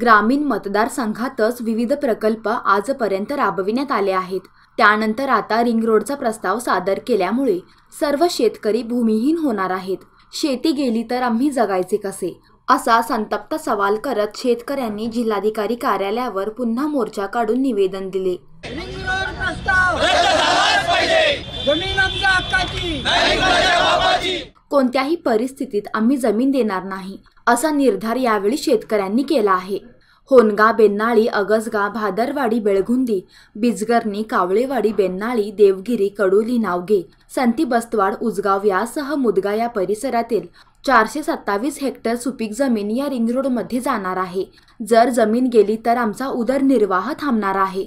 ग्रामीण मतदारसंघातच विविध प्रकल्प आजपर्यंत राबविण्यात आले आहेत. त्यानंतर आता रिंग रोडचा प्रस्ताव सादर केल्यामुळे सर्व शेतकरी भूमिहीन होणार आहेत. शेती गेली तर आम्ही जगायचे कसे? असा संतप्त सवाल करत शेतकऱ्यांनी जिल्हाधिकारी कार्यालयावर पुन्हा मोर्चा काढून निवेदन दिले. कोणत्याही परिस्थितीत आम्ही जमीन देणार नाही. असा निर्धार यावेळी शेतकऱ्यांनी केला आहे. होनगा बेन्नाळी अगसगा भादरवाडी बेळगुंदी बिजगर्णी कावळेवाडी बेन्नाळी देवगिरी कडोली नावगे संती बस्तवाड उजगाव यासह मुदगा या परिसरातील चारशे सत्तावीस हेक्टर सुपीक जमीन या रिंग रोडमध्ये जाणार आहे. जर जमीन गेली तर आमचा उदरनिर्वाह थांबणार आहे.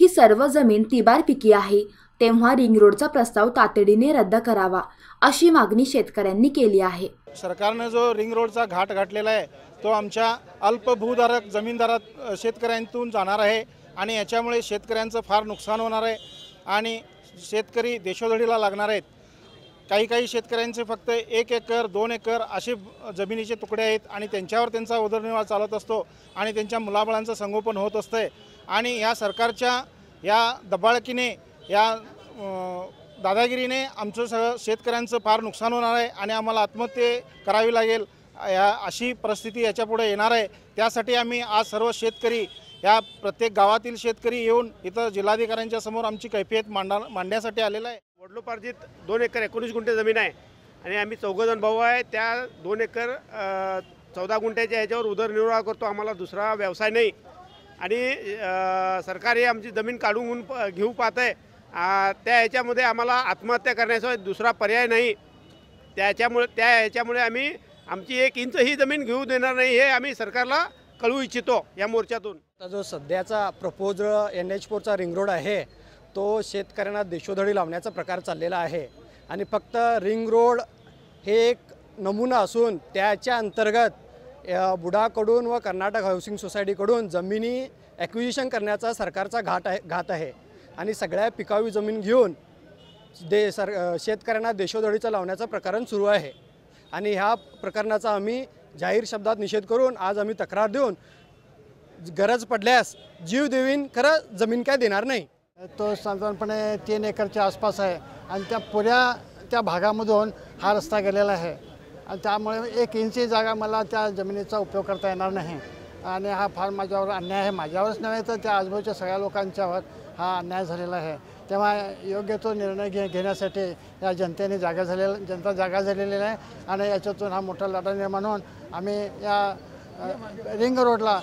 ही सर्व जमीन तिबार पिकी आहे. तेव्हा रिंग रोडचा प्रस्ताव तातडीने रद्द करावा अशी मागणी शेतकऱ्यांनी केली आहे. सरकारनं जो रिंग रोडचा घाट घातलेला आहे तो आमच्या अल्पभूधारक जमीनदारात शेतकऱ्यांतून जाणार आहे आणि याच्यामुळे शेतकऱ्यांचं फार नुकसान होणार आहे आणि शेतकरी देशोधडीला लागणार आहेत. काही काही शेतकऱ्यांचे फक्त एक एकर दोन एकर असे जमिनीचे तुकडे आहेत आणि त्यांच्यावर त्यांचा उदरनिर्वाह चालत असतो आणि त्यांच्या मुलाबाळांचं संगोपन होत असतं आणि या सरकारच्या या दबाळकीने या दादागिरीने आमचं सगळं शेतकऱ्यांचं फार नुकसान होणार आहे आणि आम्हाला आत्महत्ये करावी लागेल या अशी परिस्थिती याच्यापुढे येणार आहे. त्यासाठी आम्ही आज सर्व शेतकरी या प्रत्येक गावातील शेतकरी येऊन इथं जिल्हाधिकाऱ्यांच्या समोर आमची कैफियत मांडा मांडण्यासाठी आलेला आहे. वडलोपार्जित दोन एकर एकोणीस गुंठे जमीन आहे आणि आम्ही चौघजण भाऊ आहे. त्या दोन एकर चौदा गुंठ्याच्या ह्याच्यावर उदरनिर्वाह करतो. आम्हाला दुसरा व्यवसाय नाही. आणि सरकार हे आमची जमीन काढून प- घेऊ पाहत आहे. त्या ह्याच्यामध्ये आम्हाला आत्महत्या करण्याशिवाय दुसरा पर्याय नाही. त्याच्यामुळे त्या ह्याच्यामुळे आम्ही आमची एक इंच ही जमीन घेऊ देणार नाही हे आम्ही सरकारला कळवू इच्छितो या मोर्चातून. आता जो सध्याचा प्रपोज एन एच फोरचा रिंग रोड आहे तो शेतकऱ्यांना देशोधडी लावण्याचा प्रकार चाललेला आहे. आणि फक्त रिंग रोड हे एक नमुना असून त्याच्या अंतर्गत बुडाकडून व कर्नाटक हाऊसिंग सोसायटीकडून जमिनी ॲक्विजिशन करण्याचा सरकारचा घाट आहे घात आहे. आणि सगळ्या पिकावी जमीन घेऊन दे सर शेतकऱ्यांना देशोधडीचं लावण्याचं प्रकरण सुरू आहे. आणि ह्या प्रकरणाचा आम्ही जाहीर शब्दात निषेध करून आज आम्ही तक्रार देऊन गरज पडल्यास जीव देवीन खरं जमीन काय देणार नाही. तो साधारणपणे तीन एकरच्या आसपास आहे आणि त्या पुऱ्या त्या भागामधून हा रस्ता गेलेला आहे. आणि त्यामुळे एक इंची जागा मला त्या जमिनीचा उपयोग करता येणार नाही. आणि हा फार माझ्यावर अन्याय आहे. माझ्यावरच नव्हे तर त्या आजूबाजूच्या सगळ्या लोकांच्यावर हा अन्याय झालेला आहे. तेव्हा योग्य तो निर्णय घे घेण्यासाठी या जनतेने जागा झालेला जनता जागा झालेली आहे आणि याच्यातून हा मोठा लढा निर्माण होऊन आम्ही या रिंग रोडला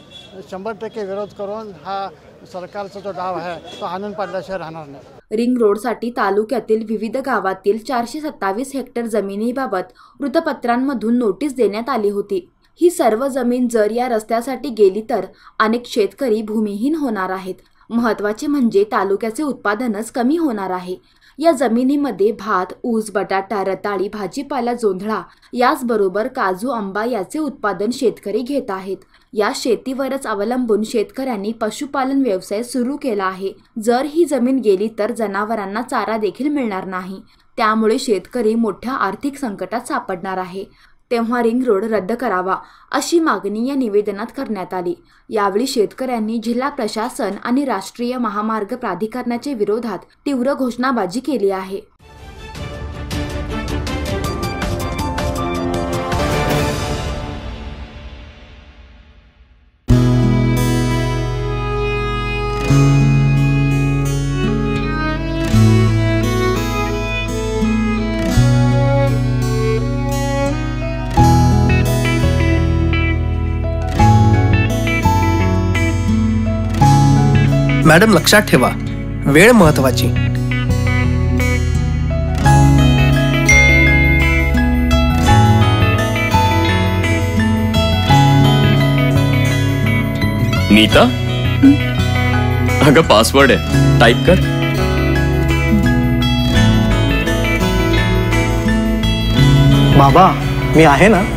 शंभर टक्के विरोध करून हा सरकारचा जो डाव आहे तो आणून पाडल्याशिवाय राहणार नाही. रिंग रोडसाठी तालुक्यातील विविध गावातील चारशे सत्तावीस हेक्टर जमिनीबाबत वृत्तपत्रांमधून नोटीस देण्यात आली होती. ही सर्व जमीन जर या रस्त्यासाठी गेली तर अनेक शेतकरी भूमिहीन होणार आहेत. महत्त्वाचे म्हणजे तालुक्याचे उत्पादनच कमी होणार आहे. या जमिनीमध्ये भात ऊस बटाटा रताळी भाजीपाला जोंधळा याचबरोबर काजू आंबा याचे उत्पादन शेतकरी घेत आहेत. या शेतीवरच अवलंबून शेतकऱ्यांनी पशुपालन व्यवसाय सुरू केला आहे. जर ही जमीन गेली तर जनावरांना चारा देखील मिळणार नाही. त्यामुळे शेतकरी मोठ्या आर्थिक संकटात सापडणार आहे. तेव्हा रिंग रोड रद्द करावा अशी मागणी या निवेदनात करण्यात आली. यावेळी शेतकऱ्यांनी जिल्हा प्रशासन आणि राष्ट्रीय महामार्ग प्राधिकरणाच्या विरोधात तीव्र घोषणाबाजी केली आहे. मॅडम लक्षात ठेवा. वेळ महत्वाची. नीता? अगं पासवर्ड आहे. टाईप कर. बाबा मी आहे ना?